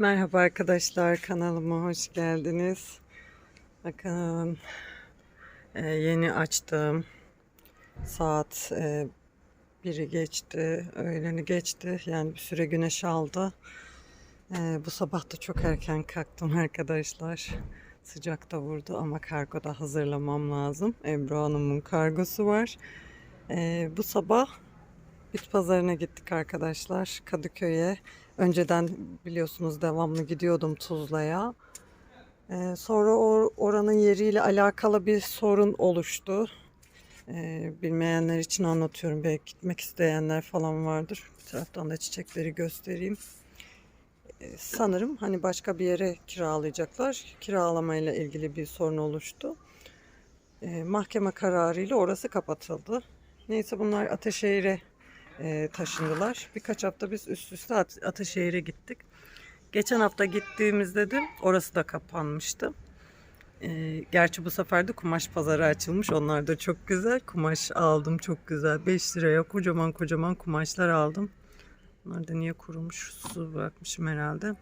Merhaba arkadaşlar kanalıma hoş geldiniz. Bakın e, yeni açtım. Saat e, biri geçti, öğleni geçti. Yani bir süre güneş aldı. E, bu sabah da çok erken kalktım arkadaşlar. Sıcak da vurdu ama kargo da hazırlamam lazım. Ebru Hanım'ın kargosu var. E, bu sabah Bit pazarına gittik arkadaşlar Kadıköy'e. Önceden biliyorsunuz devamlı gidiyordum Tuzla'ya. Ee, sonra or- oranın yeriyle alakalı bir sorun oluştu. Ee, bilmeyenler için anlatıyorum. Belki gitmek isteyenler falan vardır. Bir taraftan da çiçekleri göstereyim. Ee, sanırım hani başka bir yere kiralayacaklar. Kiralamayla ilgili bir sorun oluştu. Ee, mahkeme kararıyla orası kapatıldı. Neyse bunlar Ateşehir'e e, taşındılar. Birkaç hafta biz üst üste At- Ataşehir'e gittik. Geçen hafta gittiğimizde de orası da kapanmıştı. E, gerçi bu sefer de kumaş pazarı açılmış. Onlar da çok güzel. Kumaş aldım çok güzel. 5 liraya kocaman kocaman kumaşlar aldım. Bunlar da niye kurumuş? Su bırakmışım herhalde.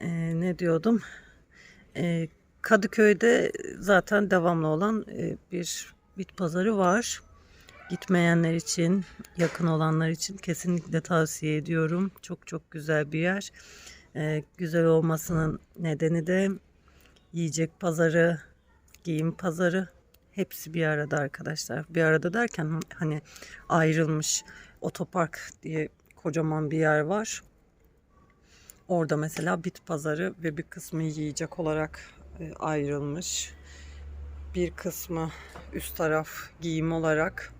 E, ne diyordum? E, Kadıköy'de zaten devamlı olan e, bir bit pazarı var gitmeyenler için, yakın olanlar için kesinlikle tavsiye ediyorum. Çok çok güzel bir yer. Ee, güzel olmasının nedeni de yiyecek pazarı, giyim pazarı hepsi bir arada arkadaşlar. Bir arada derken hani ayrılmış otopark diye kocaman bir yer var. Orada mesela bit pazarı ve bir kısmı yiyecek olarak e, ayrılmış. Bir kısmı üst taraf giyim olarak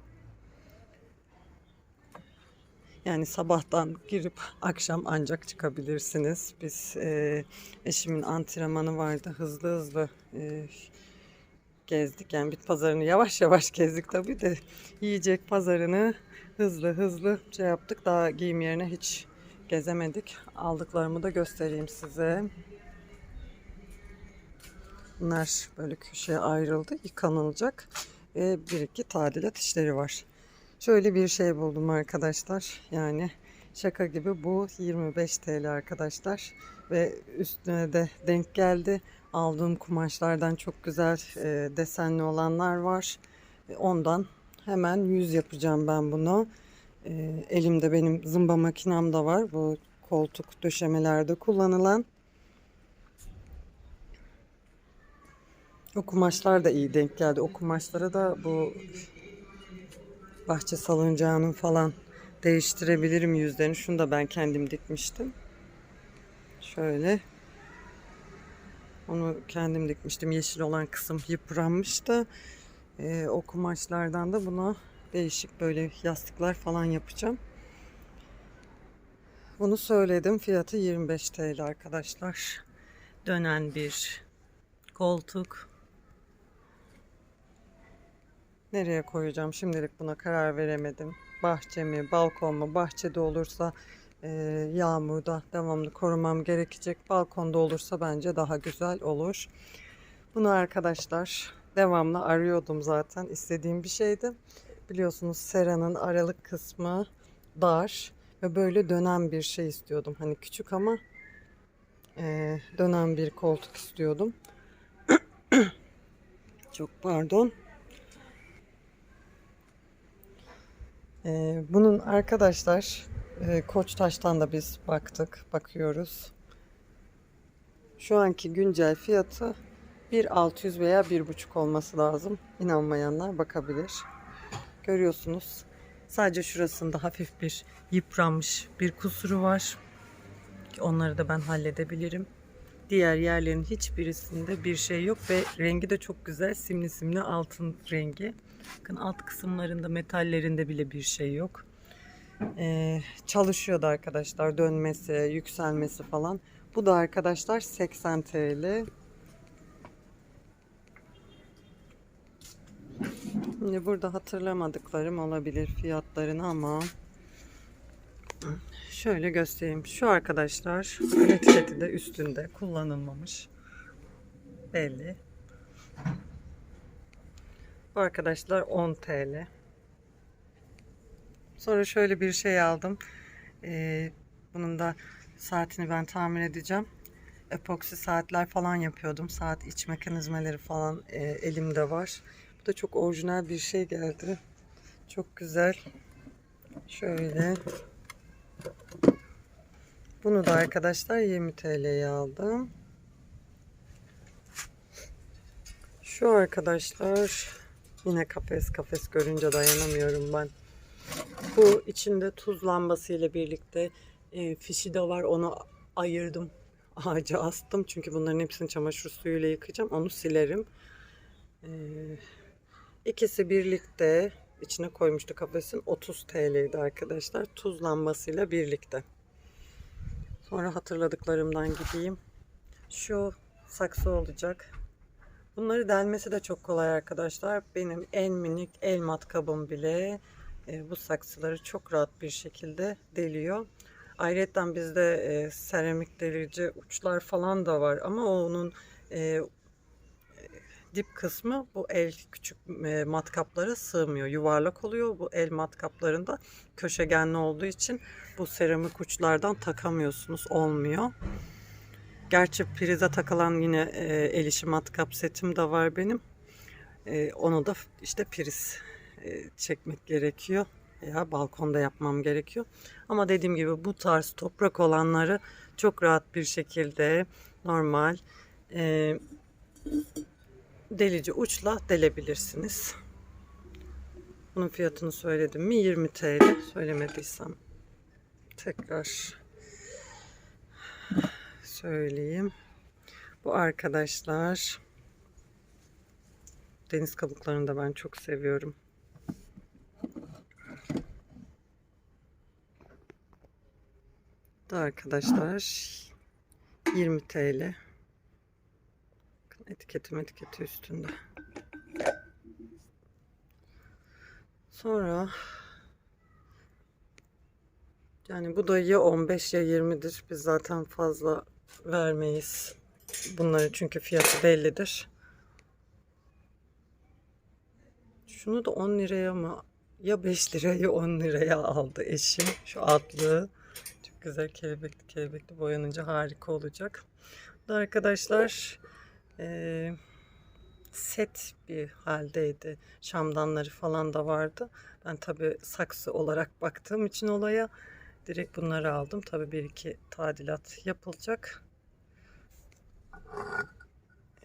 Yani sabahtan girip akşam ancak çıkabilirsiniz. Biz e, eşimin antrenmanı vardı. Hızlı hızlı e, gezdik. Yani bit pazarını yavaş yavaş gezdik tabii de yiyecek pazarını hızlı hızlı şey yaptık. Daha giyim yerine hiç gezemedik. Aldıklarımı da göstereyim size. Bunlar böyle köşeye ayrıldı. Yıkanılacak. Ve bir iki tadilat işleri var. Şöyle bir şey buldum arkadaşlar. Yani şaka gibi bu 25 TL arkadaşlar. Ve üstüne de denk geldi. Aldığım kumaşlardan çok güzel e, desenli olanlar var. E, ondan hemen 100 yapacağım ben bunu. E, elimde benim zımba makinam da var. Bu koltuk döşemelerde kullanılan. O kumaşlar da iyi denk geldi. O kumaşlara da bu bahçe salıncağının falan değiştirebilirim yüzlerini. Şunu da ben kendim dikmiştim. Şöyle. Onu kendim dikmiştim. Yeşil olan kısım yıpranmıştı. Ee, o kumaşlardan da buna değişik böyle yastıklar falan yapacağım. Bunu söyledim. Fiyatı 25 TL arkadaşlar. Dönen bir koltuk. Nereye koyacağım? Şimdilik buna karar veremedim. Bahçe mi, balkon mu? Bahçede olursa e, yağmurda devamlı korumam gerekecek. Balkonda olursa bence daha güzel olur. Bunu arkadaşlar devamlı arıyordum zaten. İstediğim bir şeydi. Biliyorsunuz seranın aralık kısmı dar ve böyle dönen bir şey istiyordum. Hani küçük ama e, dönen bir koltuk istiyordum. Çok pardon. Ee, bunun arkadaşlar e, Koçtaş'tan da biz baktık, bakıyoruz. Şu anki güncel fiyatı 1.600 veya 1.5 olması lazım. İnanmayanlar bakabilir. Görüyorsunuz. Sadece şurasında hafif bir yıpranmış bir kusuru var. Onları da ben halledebilirim. Diğer yerlerin hiçbirisinde bir şey yok ve rengi de çok güzel. Simli simli altın rengi. Bakın alt kısımlarında metallerinde bile bir şey yok. Ee, çalışıyordu arkadaşlar dönmesi, yükselmesi falan. Bu da arkadaşlar 80 TL. Şimdi burada hatırlamadıklarım olabilir fiyatlarını ama şöyle göstereyim. Şu arkadaşlar etiketi de üstünde kullanılmamış. Belli. Bu arkadaşlar 10 TL. Sonra şöyle bir şey aldım. Ee, Bunun da saatini ben tamir edeceğim. Epoksi saatler falan yapıyordum. Saat iç mekanizmaları falan e, elimde var. Bu da çok orijinal bir şey geldi. Çok güzel. Şöyle. Bunu da arkadaşlar 20 TL'ye aldım. Şu arkadaşlar yine kafes kafes görünce dayanamıyorum ben. Bu içinde tuz lambası ile birlikte e, fişi de var. Onu ayırdım. Ağaca astım. Çünkü bunların hepsini çamaşır suyuyla yıkayacağım. Onu silerim. E, ikisi birlikte içine koymuştu kafesin. 30 TL'ydi arkadaşlar. Tuz lambasıyla birlikte. Sonra hatırladıklarımdan gideyim. Şu saksı olacak. Bunları delmesi de çok kolay arkadaşlar. Benim en minik el matkabım bile e, bu saksıları çok rahat bir şekilde deliyor. Ayrıca bizde e, seramik delici uçlar falan da var ama onun e, dip kısmı bu el küçük e, matkaplara sığmıyor. Yuvarlak oluyor. Bu el matkaplarında köşegenli olduğu için bu seramik uçlardan takamıyorsunuz. Olmuyor. Gerçi prize takılan yine e, el matkap setim de var benim. E, onu da işte priz e, çekmek gerekiyor. Veya balkonda yapmam gerekiyor. Ama dediğim gibi bu tarz toprak olanları çok rahat bir şekilde normal e, delici uçla delebilirsiniz. Bunun fiyatını söyledim mi? 20 TL. Söylemediysem tekrar söyleyeyim. Bu arkadaşlar deniz kabuklarını da ben çok seviyorum. Da arkadaşlar 20 TL. Etiketim etiketi üstünde. Sonra yani bu da ya 15 ya 20'dir. Biz zaten fazla vermeyiz. Bunları çünkü fiyatı bellidir. Şunu da 10 liraya mı ya 5 liraya ya 10 liraya aldı eşim. Şu atlığı. Çok güzel kelebekli kelebekli boyanınca harika olacak. Bu da arkadaşlar eee set bir haldeydi. Şamdanları falan da vardı. Ben tabi saksı olarak baktığım için olaya direkt bunları aldım. Tabi bir iki tadilat yapılacak.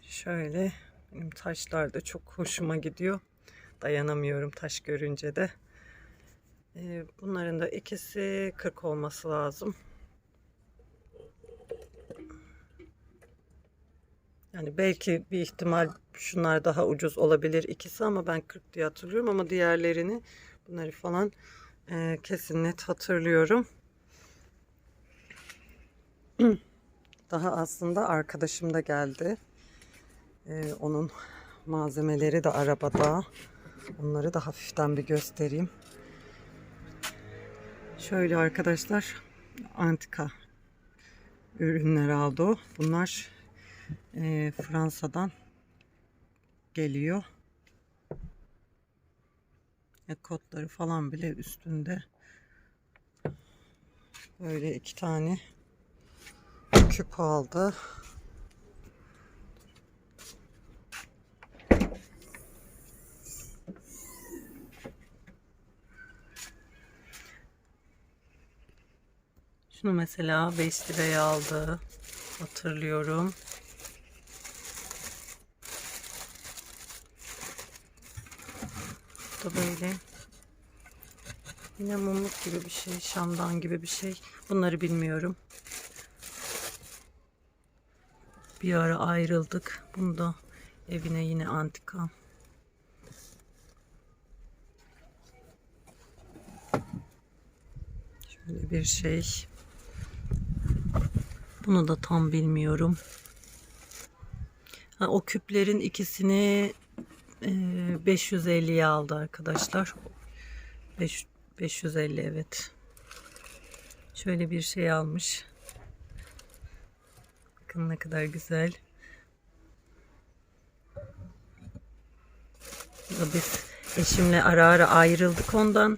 Şöyle benim taşlar da çok hoşuma gidiyor. Dayanamıyorum taş görünce de. Ee, bunların da ikisi 40 olması lazım. Yani belki bir ihtimal şunlar daha ucuz olabilir ikisi ama ben 40 diye hatırlıyorum ama diğerlerini bunları falan e, kesin net hatırlıyorum. Daha aslında arkadaşım da geldi. E, onun malzemeleri de arabada. Onları da hafiften bir göstereyim. Şöyle arkadaşlar antika ürünler aldı. Bunlar e, Fransa'dan geliyor. E, kodları falan bile üstünde. Böyle iki tane küp aldı. Şunu mesela 5 liraya aldı. Hatırlıyorum. Da böyle yine mumluk gibi bir şey, şamdan gibi bir şey. Bunları bilmiyorum. Bir ara ayrıldık. Bunu da evine yine antika. Şöyle bir şey. Bunu da tam bilmiyorum. Ha, o küplerin ikisini 550'ye aldı arkadaşlar. 5, 550 evet. Şöyle bir şey almış. Bakın ne kadar güzel. Biz eşimle ara ara ayrıldık ondan.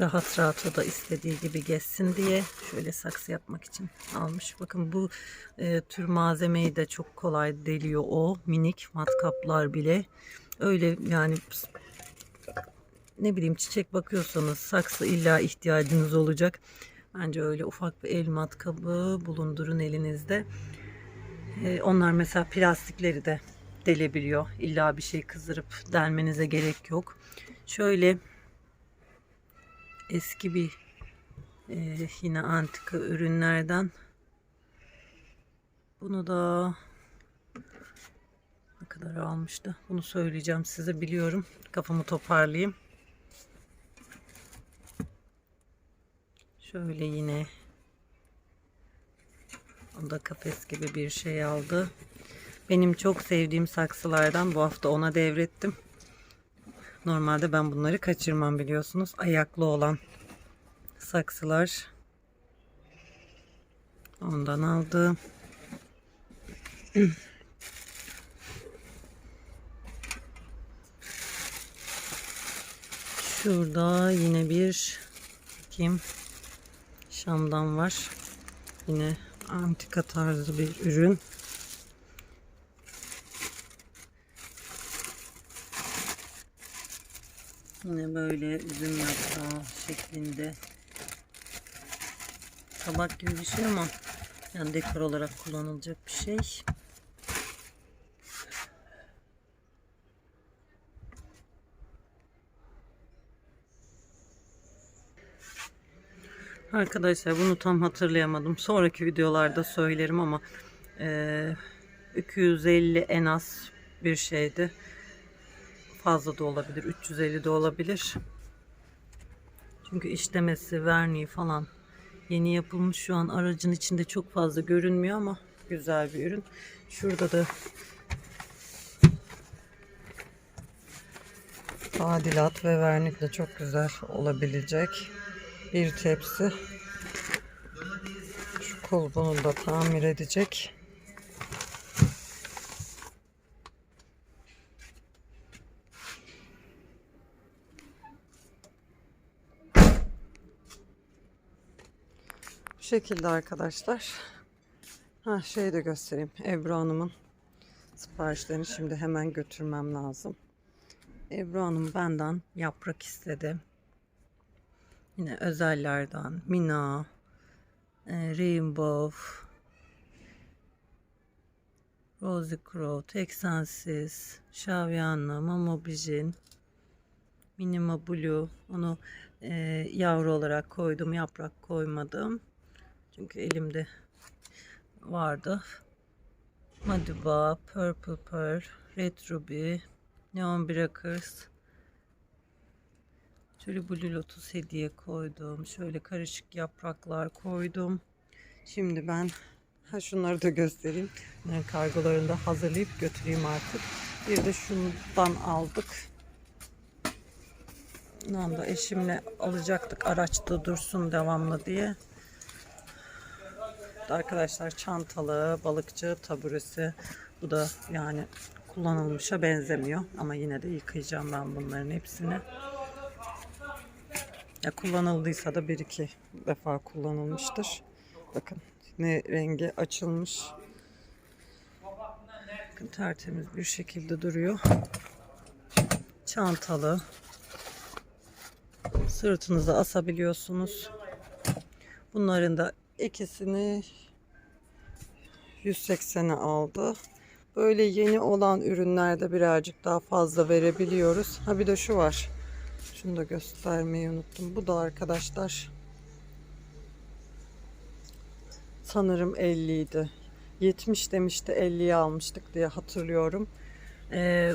Rahat rahat o da istediği gibi gezsin diye şöyle saksı yapmak için almış. Bakın bu e, tür malzemeyi de çok kolay deliyor o minik matkaplar bile. Öyle yani ne bileyim çiçek bakıyorsanız saksı illa ihtiyacınız olacak. Bence öyle ufak bir el matkabı bulundurun elinizde. Ee, onlar mesela plastikleri de delebiliyor. İlla bir şey kızdırıp delmenize gerek yok. Şöyle eski bir e, yine antika ürünlerden bunu da ne kadar almıştı? Bunu söyleyeceğim size biliyorum. Kafamı toparlayayım. Şöyle yine o da kafes gibi bir şey aldı. Benim çok sevdiğim saksılardan bu hafta ona devrettim. Normalde ben bunları kaçırmam biliyorsunuz. Ayaklı olan saksılar. Ondan aldı. Şurada yine bir kim Şam'dan var. Yine antika tarzı bir ürün. Yine böyle üzüm yaprağı şeklinde tabak gibi bir şey ama yani dekor olarak kullanılacak bir şey. Arkadaşlar bunu tam hatırlayamadım. Sonraki videolarda söylerim ama e, 250 en az bir şeydi. Fazla da olabilir. 350 de olabilir. Çünkü işlemesi, verniği falan yeni yapılmış. Şu an aracın içinde çok fazla görünmüyor ama güzel bir ürün. Şurada da tadilat ve vernik de çok güzel olabilecek bir tepsi. Şu kulbunu da tamir edecek. Şekilde arkadaşlar. Ha şey de göstereyim. Ebru Hanım'ın siparişlerini şimdi hemen götürmem lazım. Ebru Hanım benden yaprak istedi. Yine özellerden Mina, e, Rainbow, Rosy Crow, Texansis, Şaviana, Mama Bijin, Minima Blue. Onu e, yavru olarak koydum. Yaprak koymadım. Çünkü elimde vardı. Madiba, Purple Pearl, Red Ruby, Neon Breakers, Şöyle Blue Lotus hediye koydum. Şöyle karışık yapraklar koydum. Şimdi ben ha şunları da göstereyim. Yani kargolarını da hazırlayıp götüreyim artık. Bir de şundan aldık. Bundan da eşimle alacaktık. Araçta dursun devamlı diye. Arkadaşlar çantalı balıkçı taburesi. Bu da yani kullanılmışa benzemiyor. Ama yine de yıkayacağım ben bunların hepsini. Ya kullanıldıysa da bir iki defa kullanılmıştır. Bakın ne rengi açılmış. Bakın tertemiz bir şekilde duruyor. Çantalı. Sırtınıza asabiliyorsunuz. Bunların da ikisini 180'e aldı. Böyle yeni olan ürünlerde birazcık daha fazla verebiliyoruz. Ha bir de şu var. Şunu da göstermeyi unuttum. Bu da arkadaşlar sanırım 50 idi. 70 demişti 50'ye almıştık diye hatırlıyorum. Ee,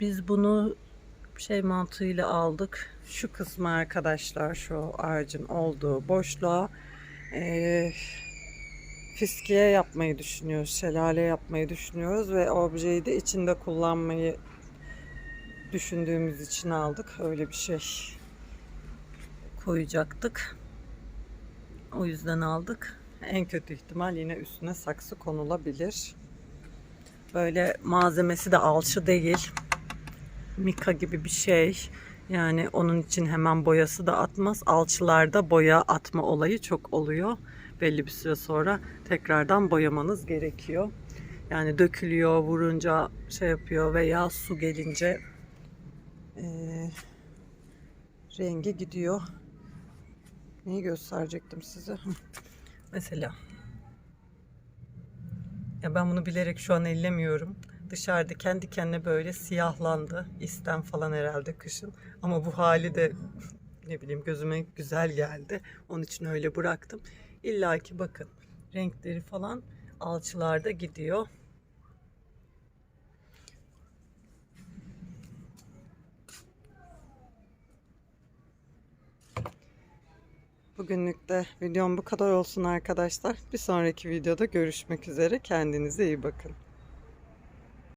biz bunu şey mantığıyla aldık. Şu kısmı arkadaşlar şu ağacın olduğu boşluğa e, fiskiye yapmayı düşünüyoruz. Şelale yapmayı düşünüyoruz ve objeyi de içinde kullanmayı düşündüğümüz için aldık. Öyle bir şey koyacaktık. O yüzden aldık. En kötü ihtimal yine üstüne saksı konulabilir. Böyle malzemesi de alçı değil. Mika gibi bir şey. Yani onun için hemen boyası da atmaz. Alçılarda boya atma olayı çok oluyor. Belli bir süre sonra tekrardan boyamanız gerekiyor. Yani dökülüyor, vurunca şey yapıyor veya su gelince eee, rengi gidiyor. Neyi gösterecektim size? Mesela. Ya ben bunu bilerek şu an ellemiyorum. Dışarıda kendi kendine böyle siyahlandı. İsten falan herhalde kışın. Ama bu hali de ne bileyim gözüme güzel geldi. Onun için öyle bıraktım. İlla ki bakın renkleri falan alçılarda gidiyor. Bugünlük de videom bu kadar olsun arkadaşlar. Bir sonraki videoda görüşmek üzere. Kendinize iyi bakın.